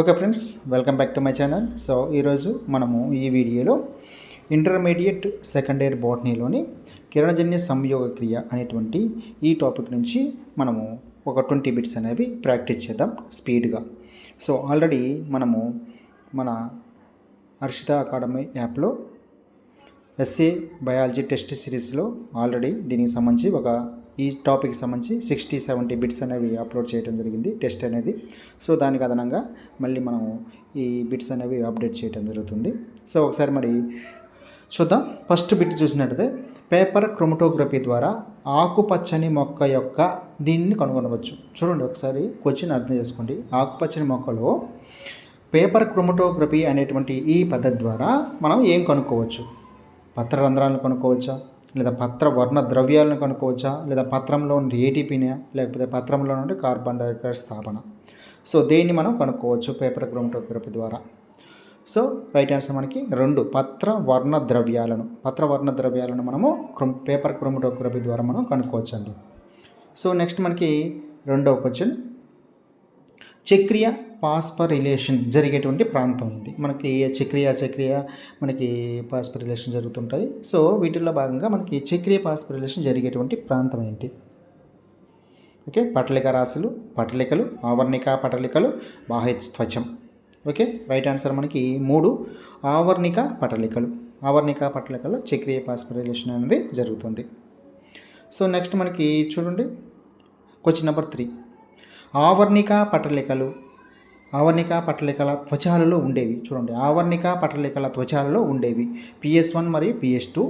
Okay friends welcome back to my channel. So ఈరోజు మనము ఈ వీడియోలో ఇంటర్మీడియట్ సెకండ్ ఇయర్ బోటనీలోని కిరణజన్య సంయోగ క్రియ అనేటువంటి ఈ టాపిక్ నుంచి మనము ఒక ట్వంటీ బిట్స్ అనేవి ప్రాక్టీస్ చేద్దాం స్పీడ్గా. సో ఆల్రెడీ మనము మన హర్షిత అకాడమీ యాప్లో ఎస్ఏ బయాలజీ టెస్ట్ సిరీస్లో ఆల్రెడీ దీనికి సంబంధించి ఒక ఈ టాపిక్కి సంబంధించి సిక్స్టీ సెవెంటీ బిట్స్ అనేవి అప్లోడ్ చేయడం జరిగింది టెస్ట్ అనేది. సో దానికి అదనంగా మళ్ళీ మనం ఈ బిట్స్ అనేవి అప్డేట్ చేయడం జరుగుతుంది. సో ఒకసారి మరి చూద్దాం. ఫస్ట్ బిట్ చూసినట్టయితే పేపర్ క్రోమటోగ్రఫీ ద్వారా ఆకుపచ్చని మొక్క యొక్క దీన్ని కనుగొనవచ్చు. చూడండి ఒకసారి క్వశ్చన్ అర్థం చేసుకోండి. ఆకుపచ్చని మొక్కలో పేపర్ క్రోమటోగ్రఫీ అనేటువంటి ఈ పద్ధతి ద్వారా మనం ఏం కనుక్కోవచ్చు? పత్ర రంధ్రాలను కనుక్కోవచ్చా? లేదా పత్ర వర్ణ ద్రవ్యాలను కనుక్కోవచ్చా? లేదా పత్రంలో నుండి ఏటీపీని లేకపోతే పత్రంలో నుండి కార్బన్ డైఆక్సైడ్ స్థాపన. సో దేన్ని మనం కనుక్కోవచ్చు పేపర్ క్రోమటోగ్రఫీ ద్వారా? సో రైట్ ఆన్సర్ మనకి రెండు పత్ర వర్ణ ద్రవ్యాలను. పత్ర వర్ణ ద్రవ్యాలను మనము క్రొమ్ పేపర్ క్రోమటోగ్రఫీ ద్వారా మనం కనుక్కోవచ్చండి. సో నెక్స్ట్ మనకి రెండవ క్వశ్చన్. చక్రియ పాస్పరిలేషన్ జరిగేటువంటి ప్రాంతం ఇది. మనకి చక్రియ చక్రియ మనకి పాస్పరిలేషన్ జరుగుతుంటాయి సో వీటిల్లో భాగంగా మనకి చక్రియ పాస్పరిలేషన్ జరిగేటువంటి ప్రాంతం ఏంటి? ఓకే పటలిక రాశులు పటలికలు ఆవర్ణిక పటలికలు బాహ్య త్వచం. ఓకే రైట్ ఆన్సర్ మనకి మూడు. ఆవర్ణిక పటలికలు. ఆవర్ణిక పటలికలో చక్రియ పాస్పరిలేషన్ అనేది జరుగుతుంది. సో నెక్స్ట్ మనకి చూడండి. Question number three. ఆవర్ణిక పటలికలు ఆవర్ణిక పటలికల త్వచాలలో ఉండేవి. చూడండి ఆవర్ణిక పటలికల త్వచాలలో ఉండేవి. పిఎస్ వన్ మరియు పిఎస్ టూ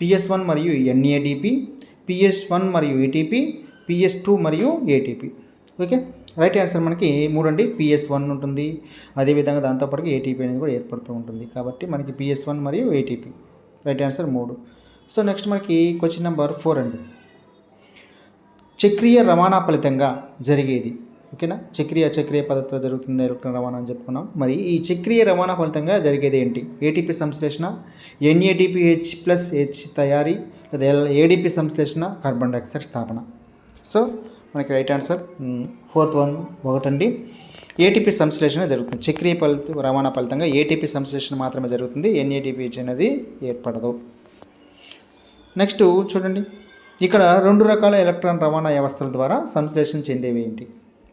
పిఎస్ వన్ మరియు ఎన్ఏడిపి పిఎస్ వన్ మరియు ఏటీపీ పిఎస్ టూ మరియు ఏటీపీ ఓకే రైట్ ఆన్సర్ మనకి మూడండి. పిఎస్ వన్ ఉంటుంది. అదేవిధంగా దాంతోపాటు ఏటీపీ అనేది కూడా ఏర్పడుతూ ఉంటుంది. కాబట్టి మనకి పిఎస్ వన్ మరియు ఏటీపీ రైట్ ఆన్సర్ మూడు. సో నెక్స్ట్ మనకి క్వశ్చన్ నెంబర్ ఫోర్ అండి. చక్రీయ రవాణా ఫలితంగా జరిగేది. ఓకేనా? చక్రీయ చక్రీయ పద్ధతిలో జరుగుతుంది ఎలక్ట్రాన్ రవాణా అని చెప్పుకున్నాం. మరి ఈ చక్రీయ రవాణా ఫలితంగా జరిగేది ఏంటి? ఏటీపీ సంశ్లేషణ ఎన్ఏటీపీ హెచ్ ప్లస్ హెచ్ తయారీ లేదా ఏడీపీ సంశ్లేషణ కార్బన్ డైఆక్సైడ్ స్థాపన. సో మనకి రైట్ ఆన్సర్ ఫోర్త్ వన్ ఒకటండి. ఏటీపీ సంశ్లేషణ జరుగుతుంది. చక్రీయ ఫలిత రవాణా ఫలితంగా ఏటీపీ సంశ్లేషణ మాత్రమే జరుగుతుంది. ఎన్ఏటీపీహెచ్ అనేది ఏర్పడదు. నెక్స్ట్ చూడండి. ఇక్కడ రెండు రకాల ఎలక్ట్రాన్ రవాణా వ్యవస్థల ద్వారా సంశ్లేషణ చెందేవి ఏంటి?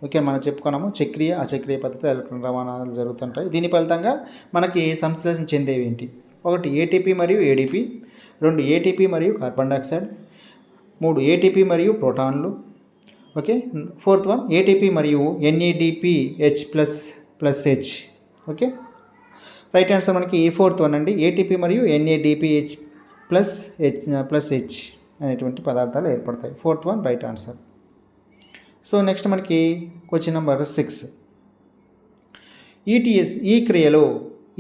ఓకే మనం చెప్పుకున్నాము చక్రీయ అచక్రీయ పద్ధతిలో ఎలక్ట్రాన్ రవాణాలు జరుగుతుంటాయి. దీని ఫలితంగా మనకి సంశ్లేషణ చెందేవి ఏంటి? ఒకటి ఏటీపీ మరియు ఏడీపీ రెండు ఏటీపీ మరియు కార్బన్ డైఆక్సైడ్. మూడు ఏటీపీ మరియు ప్రోటాన్లు. ఓకే ఫోర్త్ వన్ ఏటీపీ మరియు NEDP H plus plus H okay right answer మనకి ఫోర్త్ వన్ అండి? ఏటీపీ మరియు NADPH plus H plus H అనేటువంటి పదార్థాలు ఏర్పడతాయి. Fourth one right answer. So next మనకి క్వశ్చన్ నెంబర్ సిక్స్. ఈటీఎస్ ఈ e క్రియలో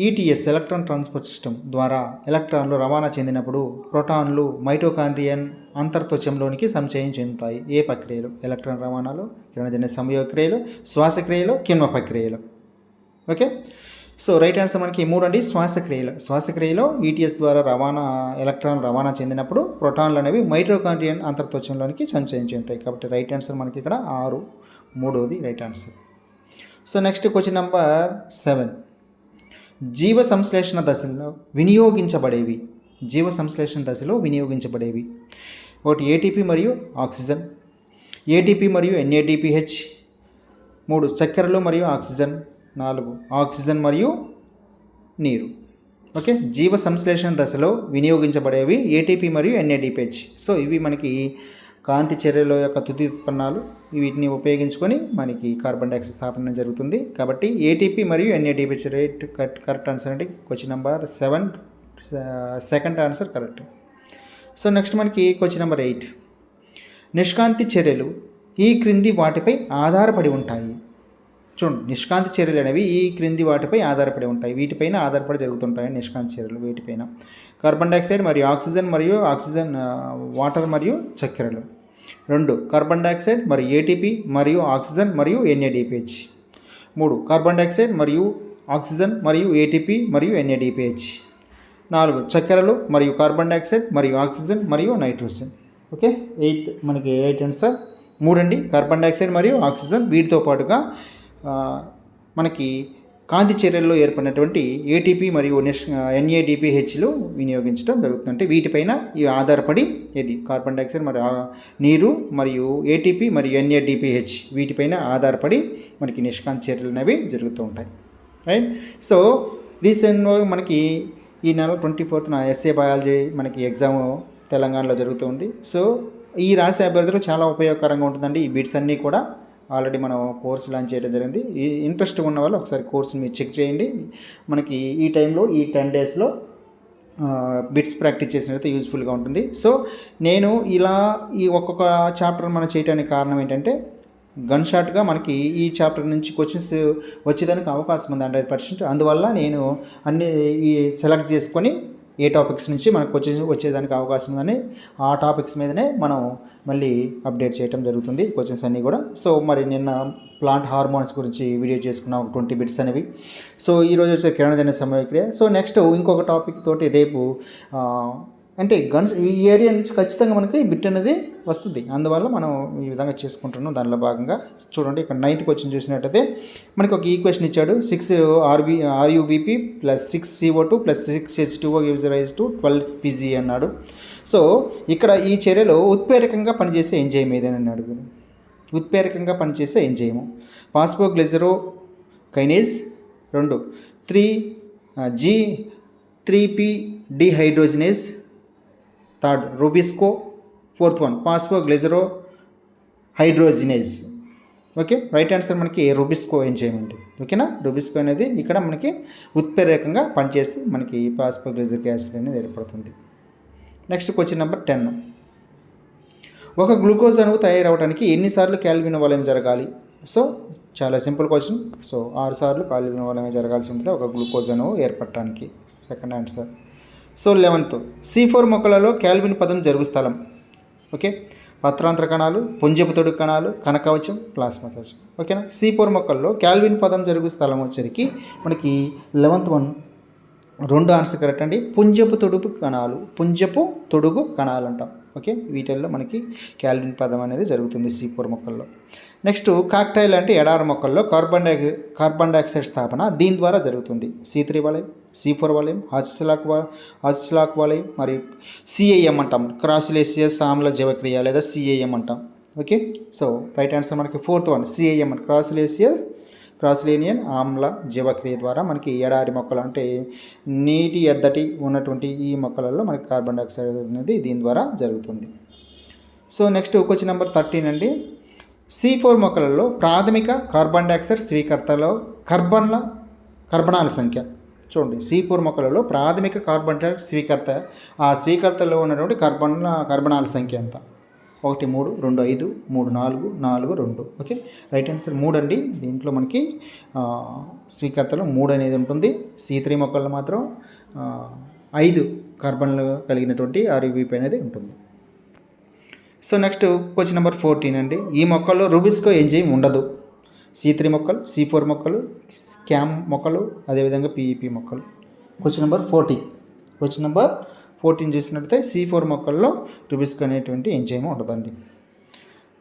ఈటీఎస్ ఎలక్ట్రాన్ ట్రాన్స్పోర్ట్ సిస్టమ్ ద్వారా ఎలక్ట్రాన్లు రవాణా చెందినప్పుడు ప్రోటాన్లు మైటోకాండ్రియన్ అంతర్త్వచంలోనికి సంచయం చెందుతాయి. ఏ ప్రక్రియలు? ఎలక్ట్రాన్ రవాణాలో కిరణజన్య సంయోగ క్రియలు శ్వాసక్రియలో కిణ్వ ప్రక్రియలు. ఓకే? సో రైట్ ఆన్సర్ మనకి మూడు అండి శ్వాసక్రియలు. శ్వాసక్రియలో ఈటీఎస్ ద్వారా రవాణా ఎలక్ట్రాన్ రవాణా చెందినప్పుడు ప్రోటాన్లు అనేవి మైట్రోకాండ్రియన్ అంతర్త్వచంలోనికి సంచయం చెందుతాయి కాబట్టి రైట్ ఆన్సర్ మనకి ఇక్కడ ఆరు మూడవది right answer. So next question number seven. జీవ సంశ్లేషణ దశలో వినియోగించబడేవి. జీవ సంశ్లేషణ దశలో వినియోగించబడేవి. ఒకటి ఏటీపీ మరియు ఆక్సిజన్. ఏటీపీ మరియు ఎన్ఏడిపిహెచ్ మూడు చక్కెరలు మరియు ఆక్సిజన్. నాలుగు ఆక్సిజన్ మరియు నీరు. ఓకే? జీవ సంశ్లేషణ దశలో వినియోగించబడేవి ఏటీపీ మరియు ఎన్ఏడిపిహెచ్ సో ఇవి మనకి కాంతి చర్యల యొక్క తుది ఉత్పన్నాలు. వీటిని ఉపయోగించుకొని మనకి కార్బన్ డైఆక్సైడ్ స్థాపన జరుగుతుంది. కాబట్టి ఏటీపీ మరియు NADPH right correct correct answer అండి question number seven second answer correct. So next మనకి క్వశ్చన్ నెంబర్ ఎయిట్. నిష్కాంతి చర్యలు ఈ క్రింది వాటిపై ఆధారపడి ఉంటాయి. చూడండి నిష్కాంతి చర్యలు అనేవి ఈ క్రింది వాటిపై ఆధారపడి ఉంటాయి. వీటిపైన ఆధారపడి జరుగుతుంటాయి నిష్కాంతి చర్యలు వీటిపైన. కార్బన్ డైఆక్సైడ్ మరియు ఆక్సిజన్ మరియు ఆక్సిజన్ వాటర్ మరియు చక్కెరలు. రెండు కార్బన్ డైఆక్సైడ్ మరియు ఏటీపీ మరియు ఆక్సిజన్ మరియు ఎన్ఏడిపిహెచ్. మూడు కార్బన్ డైఆక్సైడ్ మరియు ఆక్సిజన్ మరియు ఏటీపీ మరియు ఎన్ఏడిపిహెచ్. నాలుగు చక్కెరలు మరియు కార్బన్ డైఆక్సైడ్ మరియు ఆక్సిజన్ మరియు నైట్రోజన్. ఓకే? ఎయిట్ మనకి ఎయిట్ ఆన్సర్ మూడండి కార్బన్ డైఆక్సైడ్ మరియు ఆక్సిజన్ వీటితో పాటుగా మనకి కాంతి చర్యల్లో ఏర్పడినటువంటి ఏటీపీ మరియు ఎన్ఏడిపిహెచ్లు వినియోగించడం జరుగుతుంది. అంటే వీటిపైన ఇవి ఆధారపడి ఇది కార్బన్ డైఆక్సైడ్ మరియు నీరు మరియు ఏటీపీ మరియు ఎన్ఏడిపిహెచ్ వీటిపైన ఆధారపడి మనకి నిష్కాంతి చర్యలు అనేవి జరుగుతూ ఉంటాయి. రైట్ సో రీసెంట్గా మనకి ఈ నెల ట్వంటీ ఫోర్త్న ఎస్ఏ బయాలజీ మనకి ఎగ్జామ్ తెలంగాణలో జరుగుతుంది సో ఈ రాసే అభ్యర్థులు చాలా ఉపయోగకరంగా ఉంటుందండి. ఈ బిట్స్ అన్నీ కూడా ఆల్రెడీ మనం కోర్సు లాంచ్ చేయడం జరిగింది. ఈ ఇంట్రెస్ట్ ఉన్న వాళ్ళు ఒకసారి కోర్స్ని మీరు చెక్ చేయండి. మనకి ఈ టైంలో ఈ టెన్ డేస్లో బిట్స్ ప్రాక్టీస్ చేసినట్లయితే యూస్ఫుల్గా ఉంటుంది. సో నేను ఇలా ఈ ఒక్కొక్క చాప్టర్ మనం చేయడానికి కారణం ఏంటంటే గన్ షాట్గా మనకి ఈ చాప్టర్ నుంచి క్వశ్చన్స్ వచ్చేదానికి అవకాశం ఉంది హండ్రెడ్ పర్సెంట్ అందువల్ల నేను అన్ని ఈ సెలెక్ట్ చేసుకొని ఏ టాపిక్స్ నుంచి మనకు వచ్చే వచ్చేదానికి అవకాశం ఉందని ఆ టాపిక్స్ మీదనే మనం మళ్ళీ అప్డేట్ చేయడం జరుగుతుంది క్వశ్చన్స్ అన్నీ కూడా. సో మరి నిన్న ప్లాంట్ హార్మోన్స్ గురించి వీడియో చేసుకున్నాం ఒక ట్వంటీ బిట్స్ అనేవి సో ఈరోజు వచ్చే కిరణజన్య సమయక్రియ. సో నెక్స్ట్ ఇంకొక టాపిక్ తోటి రేపు అంటే గన్స్ ఈ ఏరియా నుంచి ఖచ్చితంగా మనకి బిట్ అనేది వస్తుంది. అందువల్ల మనం ఈ విధంగా చేసుకుంటున్నాం. దానిలో భాగంగా చూడండి ఇక్కడ నైన్త్ క్వశ్చన్ చూసినట్టయితే మనకి ఒక ఈక్వేషన్ ఇచ్చాడు. Six RB RUBP plus six CO two plus six H two gives rise to twelve PG అన్నాడు. సో ఇక్కడ ఈ చర్యలో ఉత్ప్రేరకంగా పనిచేసే ఎంజైమ్ ఏదైనా అడుగు ఉత్ప్రేరకంగా పనిచేసే ఎంజైము పాస్పోగ్లిజరో కైనేజ్ రెండు. Three G three P dehydrogenase third rubisco fourth one phosphoglycero hydrogenase okay right answer మనకి రూబిస్కో ఎంజైమెంట్ ఓకేనా రూబిస్కో అనేది ఇక్కడ మనకి ఉత్ప్రేరకంగా పనిచేసి మనకి పాస్పోగ్లిజరిక్ యాసిడ్ అనేది ఏర్పడుతుంది. నెక్స్ట్ క్వశ్చన్ నెంబర్ టెన్ ఒక గ్లూకోజ్ అణువు తయారవడానికి ఎన్నిసార్లు క్యాల్విన్ వలయం జరగాలి? సో చాలా సింపుల్ క్వశ్చన్ సో ఆరు సార్లు క్యాల్విన్ వలయం జరగాల్సి ఉంటుంది ఒక గ్లూకోజ్ అణువు ఏర్పడటానికి second answer so eleventh. C four మొక్కలలో క్యాల్విన్ పదం జరుగు స్థలం. ఓకే? పత్రాంతర కణాలు పుంజపు తొడుగు కణాలు కనకవచం ప్లాస్మా కవచం ఓకేనా? సి ఫోర్ మొక్కల్లో క్యాల్విన్ పదం జరుగు స్థలం వచ్చరికి మనకి లెవెంత్ వన్ రెండు ఆన్సర్ కరెక్ట్ అండి. పుంజపు తొడుపు కణాలు పుంజపు తొడుగు కణాలు అంటాం ఓకే? వీటిల్లో మనకి క్యాల్విన్ పదం అనేది జరుగుతుంది సి ఫోర్ మొక్కల్లో. నెక్స్ట్ కాక్టైల్ అంటే ఎడార మొక్కల్లో కార్బన్ డై కార్బన్ డైఆక్సైడ్ స్థాపన దీని ద్వారా జరుగుతుంది. సి త్రీ వలయం సి ఫోర్ వలయం హాస్లాక్ హాస్లాక్ వలయం మరియు సిఐఎం అంటాం. క్రాసులేసియస్ ఆమ్ల జీవక్రియ లేదా సిఐఎం అంటాం. ఓకే? సో రైట్ ఆన్సర్ మనకి ఫోర్త్ వన్ సిఐఎం అంటే క్రాసులేసియస్ క్రాస్లేనియన్ ఆమ్ల జీవక్రియ ద్వారా మనకి ఎడారి మొక్కలు అంటే నీటి ఎద్దటి ఉన్నటువంటి ఈ మొక్కలలో మనకి కార్బన్ డైఆక్సైడ్ అనేది దీని ద్వారా జరుగుతుంది. So next question number thirteen అండి. సి ఫోర్ మొక్కలలో ప్రాథమిక కార్బన్ డైఆక్సైడ్ స్వీకర్తలో కార్బన్ల కర్బనాల సంఖ్య. చూడండి సి ఫోర్ మొక్కలలో ప్రాథమిక కార్బన్ డైఆక్సైడ్ స్వీకర్త ఆ స్వీకర్తలో ఉన్నటువంటి కార్బన్ల కర్బనాల సంఖ్య ఎంత? ఒకటి మూడు రెండు ఐదు మూడు నాలుగు నాలుగు రెండు. ఓకే? రైట్ ఆన్సర్ మూడు అండి. దీంట్లో మనకి స్వీకర్తలో మూడు అనేది ఉంటుంది. సి త్రీ మొక్కల్లో మాత్రం ఐదు కార్బన్లు కలిగినటువంటి ఆర్యూబీపీ అనేది ఉంటుంది. So next question number fourteen అండి. ఈ మొక్కల్లో రూబిస్కో ఎంజైమ్ ఉండదు. సి త్రీ మొక్కలు సి ఫోర్ మొక్కలు క్యామ్ మొక్కలు అదేవిధంగా పీఈపీ మొక్కలు. Question number fourteen. Question number fourteen చూసినట్లయితే సి ఫోర్ మొక్కల్లో రుబిస్క్ అనేటువంటి ఎంజైమ్ ఉండదండి.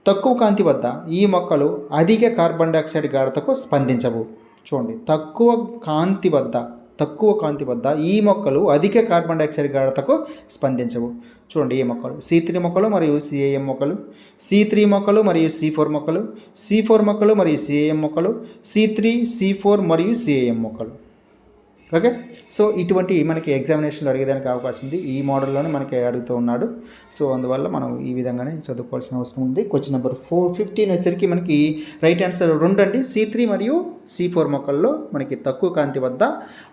తక్కువ కాంతి వద్ద ఈ మొక్కలు అధిక కార్బన్ డైఆక్సైడ్ గాఢతకు స్పందించవు. చూడండి తక్కువ కాంతి వద్ద తక్కువ కాంతి వద్ద ఈ మొక్కలు అధిక కార్బన్ డైఆక్సైడ్ గాఢతకు స్పందించవు. చూడండి ఈ మొక్కలు. సి త్రీ మొక్కలు మరియు సిఏఎం మొక్కలు. సి త్రీ మొక్కలు మరియు సి ఫోర్ మొక్కలు. సి ఫోర్ మొక్కలు మరియు సిఏఎం మొక్కలు. సి త్రీ సి ఫోర్ మరియు సిఏఎం మొక్కలు. ఓకే? సో ఇటువంటి మనకి ఎగ్జామినేషన్లో అడిగేదానికి అవకాశం ఉంది. ఈ మోడల్లోనే మనకి అడుగుతూ ఉన్నాడు. సో అందువల్ల మనం ఈ విధంగానే చదువుకోవాల్సిన అవసరం ఉంది. క్వశ్చన్ నెంబర్ ఫోర్ ఫిఫ్టీన్ వచ్చరికి మనకి రైట్ ఆన్సర్ రెండు అండి. సి త్రీ మరియు సి ఫోర్ మొక్కల్లో మనకి తక్కువ కాంతి వద్ద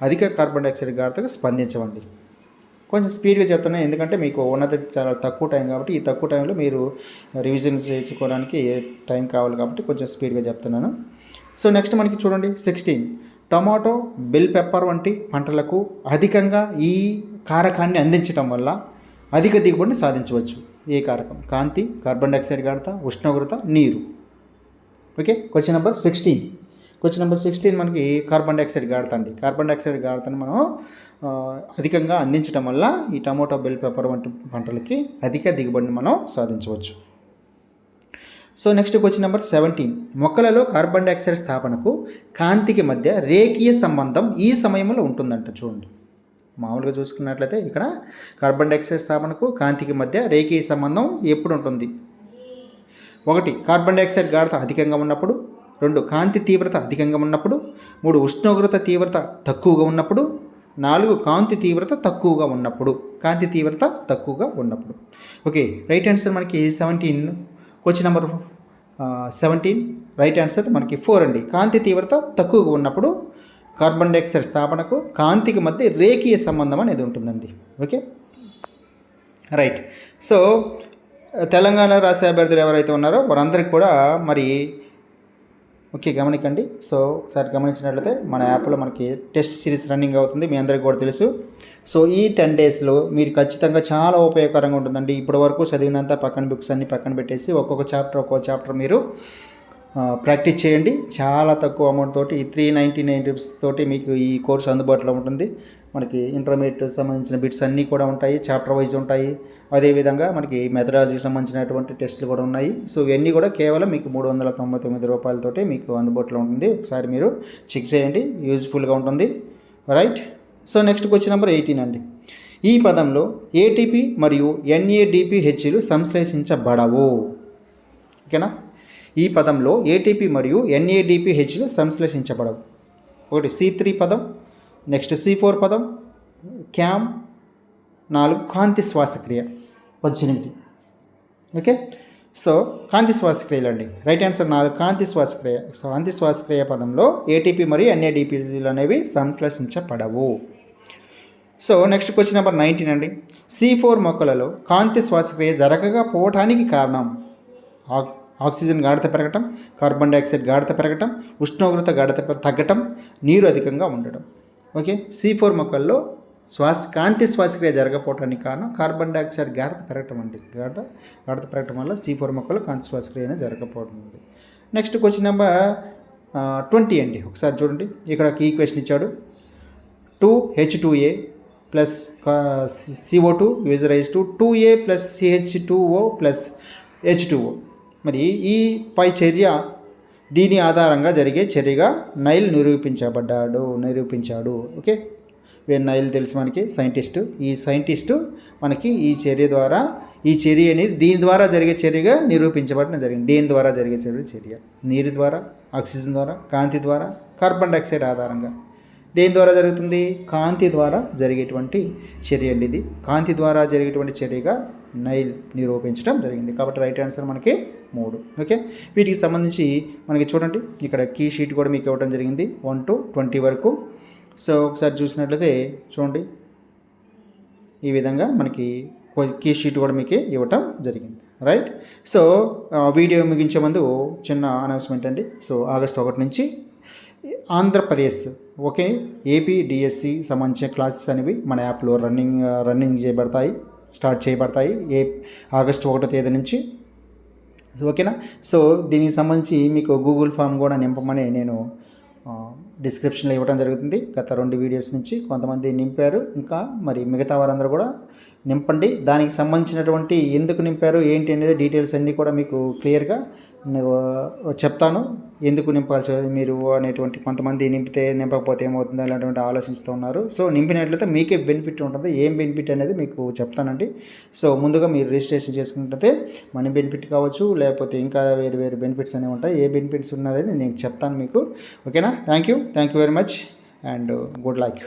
అధిక కార్బన్ డైఆక్సైడ్ గాఢతకు స్పందించవండి. కొంచెం స్పీడ్గా చెప్తున్నాను ఎందుకంటే మీకు ఉన్నది చాలా తక్కువ టైం కాబట్టి ఈ తక్కువ టైంలో మీరు రివిజన్ చేసుకోవడానికి టైం కావాలి కాబట్టి కొంచెం స్పీడ్గా చెప్తున్నాను. సో నెక్స్ట్ మనకి చూడండి. సిక్స్టీన్ టమాటో బెల్ పెప్పర్ వంటి పంటలకు అధికంగా ఈ కారకాన్ని అందించటం వల్ల అధిక దిగుబడిని సాధించవచ్చు. ఏ కారకం? కాంతి కార్బన్ డైఆక్సైడ్ గాఢత ఉష్ణోగ్రత నీరు. Okay? Question number sixteen question number sixteen మనకి కార్బన్ డైఆక్సైడ్ గాఢత అండి. కార్బన్ డైఆక్సైడ్ గాఢతను మనం అధికంగా అందించడం వల్ల ఈ టమోటా బెల్ పెప్పర్ వంటి పంటలకి అధిక దిగుబడిని మనం సాధించవచ్చు. So next question number seventeen. మొక్కలలో కార్బన్ డైఆక్సైడ్ స్థాపనకు కాంతికి మధ్య రేఖీయ సంబంధం ఈ సమయంలో ఉంటుందంట చూడండి. మామూలుగా చూసుకున్నట్లయితే ఇక్కడ కార్బన్ డైఆక్సైడ్ స్థాపనకు కాంతికి మధ్య రేఖీయ సంబంధం ఎప్పుడు ఉంటుంది? ఒకటి కార్బన్ డైఆక్సైడ్ గాఢత అధికంగా ఉన్నప్పుడు. రెండు కాంతి తీవ్రత అధికంగా ఉన్నప్పుడు. మూడు ఉష్ణోగ్రత తీవ్రత తక్కువగా ఉన్నప్పుడు. నాలుగు కాంతి తీవ్రత తక్కువగా ఉన్నప్పుడు. కాంతి తీవ్రత తక్కువగా ఉన్నప్పుడు. ఓకే రైట్ ఆన్సర్ మనకి seventeen question number seventeen right answer మనకి ఫోర్ అండి. కాంతి తీవ్రత తక్కువగా ఉన్నప్పుడు కార్బన్ డైఆక్సైడ్ స్థాపనకు కాంతికి మధ్య రేఖీయ సంబంధం అనేది ఉంటుందండి. ఓకే రైట్ సో తెలంగాణ రాష్ట్ర అభ్యర్థులు ఎవరైతే ఉన్నారో వారందరికీ కూడా మరి ఓకే గమనికండి. సో ఒకసారి గమనించినట్లయితే మన యాప్లో మనకి టెస్ట్ సిరీస్ రన్నింగ్ అవుతుంది. మీ అందరికీ కూడా తెలుసు. సో ఈ టెన్ డేస్లో మీరు ఖచ్చితంగా చాలా ఉపయోగకరంగా ఉంటుందండి. ఇప్పటి వరకు చదివినంత పక్కన బుక్స్ అన్ని పక్కన పెట్టేసి ఒక్కొక్క చాప్టర్ ఒక్కొక్క చాప్టర్ మీరు ప్రాక్టీస్ చేయండి. చాలా తక్కువ అమౌంట్ తోటి త్రీ నైంటీ నైన్ రూపీస్ తోటి మీకు ఈ కోర్స్ అందుబాటులో ఉంటుంది. మనకి ఇంటర్మీడియట్ సంబంధించిన బిట్స్ అన్నీ కూడా ఉంటాయి చాప్టర్ వైజ్ ఉంటాయి. అదేవిధంగా మనకి మెథడాలజీకి సంబంధించినటువంటి టెస్టులు కూడా ఉన్నాయి. సో ఇవన్నీ కూడా కేవలం మీకు మూడు వందల తొంభై తొమ్మిది రూపాయలతోటి మీకు అందుబాటులో ఉంటుంది. ఒకసారి మీరు చెక్ చేయండి. యూజ్ఫుల్గా ఉంటుంది. Right? So next question number eighteen అండి. ఈ పదంలో ఏటీపీ మరియు ఎన్ఏడిపిహెచ్లు సంశ్లేషించబడవు. ఓకేనా? ఈ పదంలో ఏటీపీ మరియు ఎన్ఏడిపిహెచ్లు సంశ్లేషించబడవు. ఒకటి సి త్రీ పదం నెక్స్ట్ సి ఫోర్ పదం క్యామ్ నాలుగు కాంతి శ్వాసక్రియ పద్దెనిమిది. ఓకే? సో కాంతి శ్వాసక్రియలు అండి. రైట్ ఆన్సర్ నాలుగు కాంతి శ్వాసక్రియ సో కాంతి శ్వాసక్రియ పదంలో ఏటీపీ మరియు ఎన్ఏడిపిలు అనేవి సంశ్లేషించబడవు. So next question number nineteen అండి. సి ఫోర్ మొక్కలలో కాంతి శ్వాసక్రియ జరగకపోవటానికి కారణం? ఆక్- ఆక్సిజన్ గాఢత పెరగటం కార్బన్ డైఆక్సైడ్ గాఢత పెరగటం ఉష్ణోగ్రత గాఢత తగ్గటం నీరు అధికంగా ఉండటం. ఓకే? సి ఫోర్ మొక్కల్లో శ్వాస కాంతి శ్వాసక్రియ జరగకపోవటానికి కారణం కార్బన్ డైఆక్సైడ్ గాఢత పెరగటం అండి. గాఢ గాఢత పెరగటం వల్ల సి ఫోర్ మొక్కలు కాంతి శ్వాసక్రియ అనేది జరగకపోవడం ఉంది నెక్స్ట్ క్వశ్చన్ నెంబర్ ట్వంటీ అండి. ఒకసారి చూడండి. ఇక్కడ ఒక క్వశ్చన్ ఇచ్చాడు. Two H two A plus CO two utilize to two A plus CH two O plus H two O. మరి ఈ పై చర్య దీని ఆధారంగా జరిగే చర్యగా నైల్ నిరూపించబడ్డాడు నిరూపించాడు. ఓకే? వీరు నైల్ తెలుసు మనకి సైంటిస్టు. ఈ సైంటిస్టు మనకి ఈ చర్య ద్వారా ఈ చర్య అనేది దీని ద్వారా జరిగే చర్యగా నిరూపించబడడం జరిగింది. దీని ద్వారా జరిగే చర్య? చర్య. నీరు ద్వారా ఆక్సిజన్ ద్వారా కాంతి ద్వారా కార్బన్ డైఆక్సైడ్ ఆధారంగా. దేని ద్వారా జరుగుతుంది? కాంతి ద్వారా జరిగేటువంటి చర్య అండి ఇది. కాంతి ద్వారా జరిగేటువంటి చర్యగా నైల్ నిరూపించడం జరిగింది. కాబట్టి రైట్ ఆన్సర్ మనకి మూడు. ఓకే? వీటికి సంబంధించి మనకి చూడండి. ఇక్కడ కీ షీట్ కూడా మీకు ఇవ్వడం జరిగింది. వన్ టు ట్వంటీ వరకు. సో ఒకసారి చూసినట్లయితే చూడండి. ఈ విధంగా మనకి కీ షీట్ కూడా మీకు ఇవ్వటం జరిగింది. రైట్? సో వీడియో ముగించే ముందు చిన్న అనౌన్స్మెంట్ అండి. సో ఆగస్ట్ ఒకటి నుంచి ఆంధ్రప్రదేశ్. ఓకే ఏపీ డిఎస్సి సంబంధించిన క్లాసెస్ అనేవి మన యాప్లో రన్నింగ్ రన్నింగ్ uh, చేయబడతాయి స్టార్ట్ చేయబడతాయి. ఏ ఆగస్ట్ ఒకటో తేదీ నుంచి. ఓకేనా? సో దీనికి సంబంధించి మీకు గూగుల్ ఫామ్ కూడా నింపమని నేను డిస్క్రిప్షన్లో ఇవ్వడం జరుగుతుంది. గత రెండు వీడియోస్ నుంచి కొంతమంది నింపారు. ఇంకా మరి మిగతా వారందరూ కూడా నింపండి. దానికి సంబంధించినటువంటి ఎందుకు నింపారు ఏంటి అనేది డీటెయిల్స్ అన్నీ కూడా మీకు క్లియర్గా చెప్తాను. ఎందుకు నింపాల్సి మీరు అనేటువంటి కొంతమంది నింపితే నింపకపోతే ఏమవుతుంది అలాంటి ఆలోచిస్తూ ఉన్నారు. సో నింపినట్లయితే మీకే బెనిఫిట్ ఉంటుంది. ఏం బెనిఫిట్ అనేది మీకు చెప్తానండి. సో ముందుగా మీరు రిజిస్ట్రేషన్ చేసుకుంటే మనీ బెనిఫిట్ కావచ్చు లేకపోతే ఇంకా వేరు వేరు బెనిఫిట్స్ అనేవి ఉంటాయి. ఏ బెనిఫిట్స్ ఉన్నదని నేను చెప్తాను మీకు. ఓకేనా? Thank you. Thank you very much. And good luck.